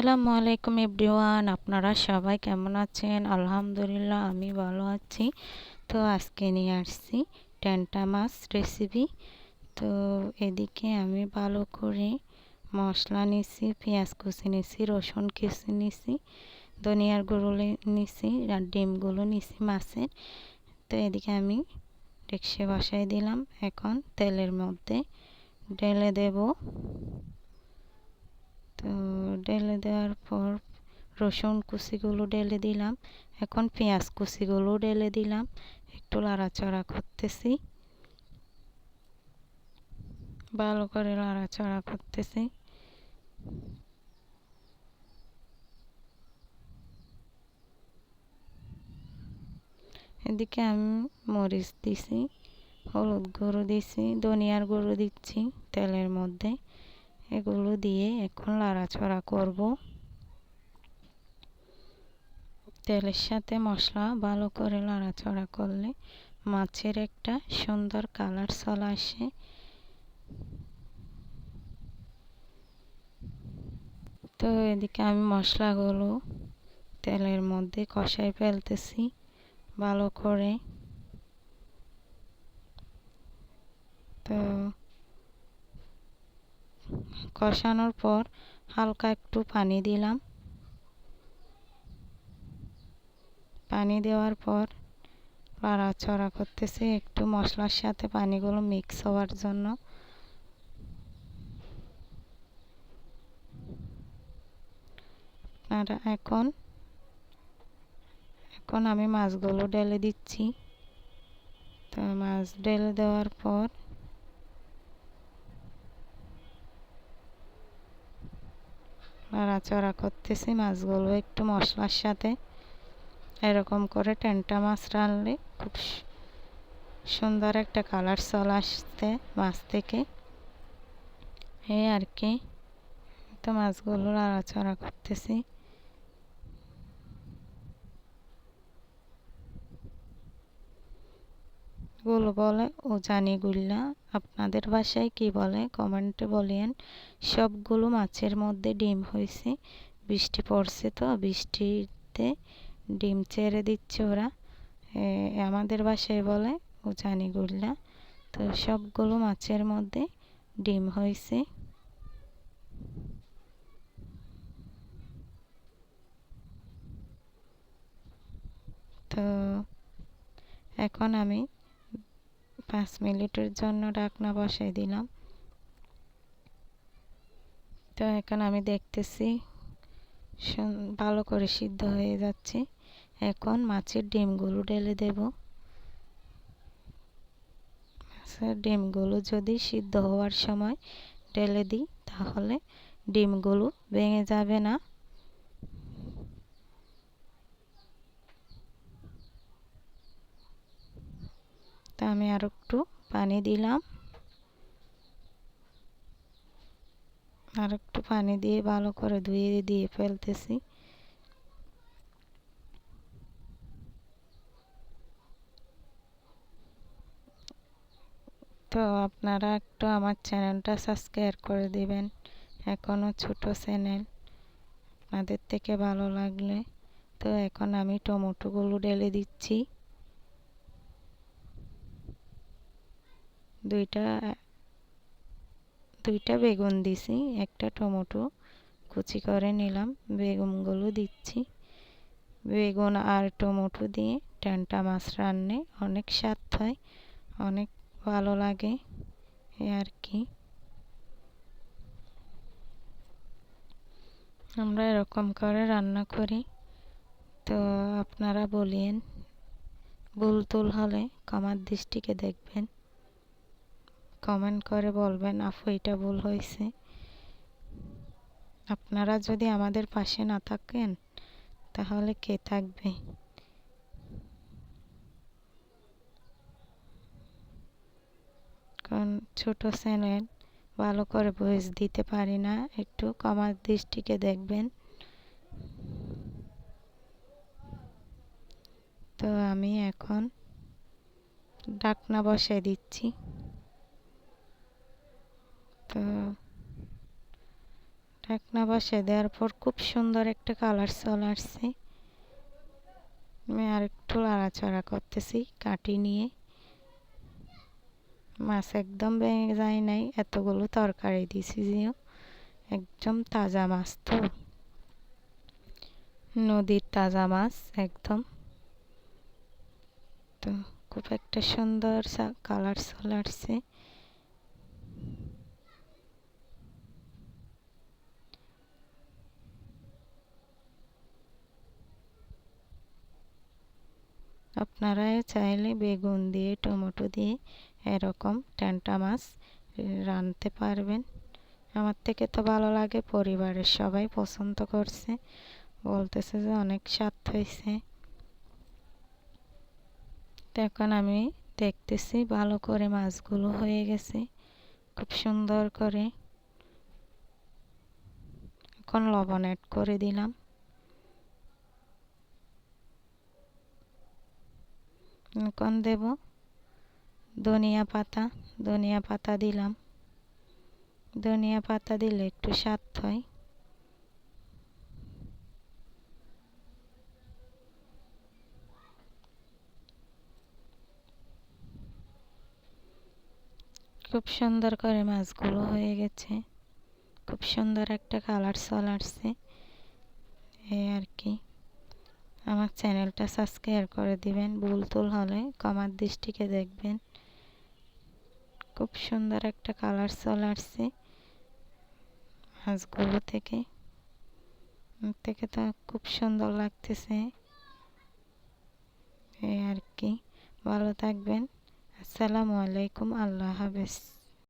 আসসালামু আলাইকুম এভরিওয়ান, আপনারা সবাই কেমন আছেন? আলহামদুলিল্লাহ, আমি ভালো আছি। তো আজকে নিয়ে আসছি টেন্টা মাছ রেসিপি তো এদিকে আমি ভালো করে মশলা নিছি, পেঁয়াজ কুচি নিছি, রসুন কুচি নিছি, ধনিয়ার গুঁড়ো নিছি আর ডিমগুলো নিছি মাছের। তো এদিকে আমি ডেকসে বসাই দিলাম। এখন তেলের মধ্যে ঢেলে দেব। তো ঢেলে দেওয়ার পর রসুন কুচিগুলো ঢেলে দিলাম। এখন পেঁয়াজ কুচিগুলো ঢেলে দিলাম। একটু লাড়াচড়া করতেছি। ভালো করে লাড়াচড়া করতেছি। এদিকে আমি মরিচ দিছি, হলুদ গুঁড়ো দিছি, ধনিয়ার গুঁড়ো দিচ্ছি তেলের মধ্যে। এগুলো দিয়ে এখন লাড়াছড়া করব। তেলের সাথে মশলা ভালো করে লাড়াছড়া করলে মাছের একটা সুন্দর কালার চলে আসে। তো এদিকে আমি মশলাগুলো তেলের মধ্যে কষাই ফেলতেছি ভালো করে। তো কষানোর পর হালকা একটু পানি দিলাম। পানি দেওয়ার পর লাড়াচড়া করতেছে, একটু মশলার সাথে পানিগুলো মিক্স হওয়ার জন্য। আর এখন এখন আমি মাছগুলো ঢেলে দিচ্ছি। তো মাছ ঢেলে দেওয়ার পর নাড়াচড়া করতেছি মাছগুলো, একটু মশলার সাথে। এরকম করে টেন্টা মাছ রাঁধলে খুব সুন্দর একটা কালার চলে আসতে মাছ থেকে। এই আর কি। তো মাছগুলো নাড়াচড়া করতেছি। গুলো বলে ও জানি গুল্লা। আপনাদের বাসায় কি বলে? কমেন্টে বলেন সবগুলো মাছের মধ্যে ডিম হয়েছে বৃষ্টি পড়ছে তো, বৃষ্টিতে ডিম ছেড়ে দিচ্ছে ওরা। আমাদের বাসায় বলে ও জানি গুল্লা। তো সবগুলো মাছের মধ্যে ডিম হয়েছে তো এখন আমি পাঁচ মিনিটের জন্য ডাকনা বসাই দিলাম। তো এখন আমি দেখতেছি ভালো করে সিদ্ধ হয়ে যাচ্ছে। এখন মাছের ডিমগুলো ঢেলে দেব। মাছের ডিমগুলো যদি সিদ্ধ হওয়ার সময় ঢেলে দিই, তাহলে ডিমগুলো ভেঙে যাবে না। তা আমি আর একটু পানি দিলাম। আর একটু পানি দিয়ে ভালো করে ধুয়ে দিয়ে ফেলতেছি। তো আপনারা একটু আমার চ্যানেলটা সাবস্ক্রাইব করে দিবেন এখনও ছোট চ্যানেল। আপনাদের থেকে ভালো লাগলে। তো এখন আমি টমেটোগুলো ঢেলে দিচ্ছি। দুইটা দুইটা বেগুন দিছি, একটা টমেটো কুচি করে নিলাম, বেগুনগুলো দিচ্ছি। বেগুন আর টমেটো দিয়ে ট্যান্টা মাছ রান্নে অনেক স্বাদ হয়, অনেক ভালো লাগে আর কি। আমরা এরকম করে রান্না করি। তো আপনারা বলিয়েন, ভুল তুল হলে কমার দৃষ্টিকে দেখবেন। কমেন্ট করে বলবেন আপু এটা ভুল হয়েছে আপনারা যদি আমাদের পাশে না থাকেন, তাহলে কে থাকবে? কারণ ছোট চ্যানেল ভালো করে ভয়েস দিতে পারি না, একটু কমার দৃষ্টিকে দেখবেন। তো আমি এখন ডাকনা বসাই দিচ্ছি। তো ঢাকনা বসে দেওয়ার পর খুব সুন্দর একটা কালার চলে আসছে। আমি আর একটু লাড়াচাড়া করতেছি কাটি নিয়ে। মাছ একদম ভেঙে যায় নাই, এতগুলো তরকারি দিছি যেও একদম তাজা মাছ তো। নদীর তাজা মাছ একদম। তো খুব একটা সুন্দর কালার চলে আসছে। আপনারা চাইলে বেগুন দিয়ে, টমেটো দিয়ে এরকম ট্যান্টা মাছ রাঁধতে পারবেন। আমার থেকে তো ভালো লাগে, পরিবারের সবাই পছন্দ করছে। বলতেছে যে অনেক স্বাদ হয়েছে। এখন আমি দেখতেছি ভালো করে মাছগুলো হয়ে গেছে, খুব সুন্দর করে। এখন লবণ অ্যাড করে দিলাম। এখন দেব? ধনিয়া পাতা ধনিয়া পাতা দিলাম। ধনিয়া পাতা দিলে একটু স্বাদ হয়। খুব সুন্দর করে মাছগুলো হয়ে গেছে। খুব সুন্দর একটা কালার চল আসছে। এই আর কি। আমার চ্যানেলটা সাবস্ক্রাইব করে দিবেন, ভুল তুল হলে কমার দৃষ্টিকে দেখবেন। খুব সুন্দর একটা কালার চলে আসছে মাছগুলো থেকে। থেকে তো খুব সুন্দর লাগতেছে। এই আর কি, ভালো থাকবেন। আসসালামু আলাইকুম, আল্লাহ হাফেজ।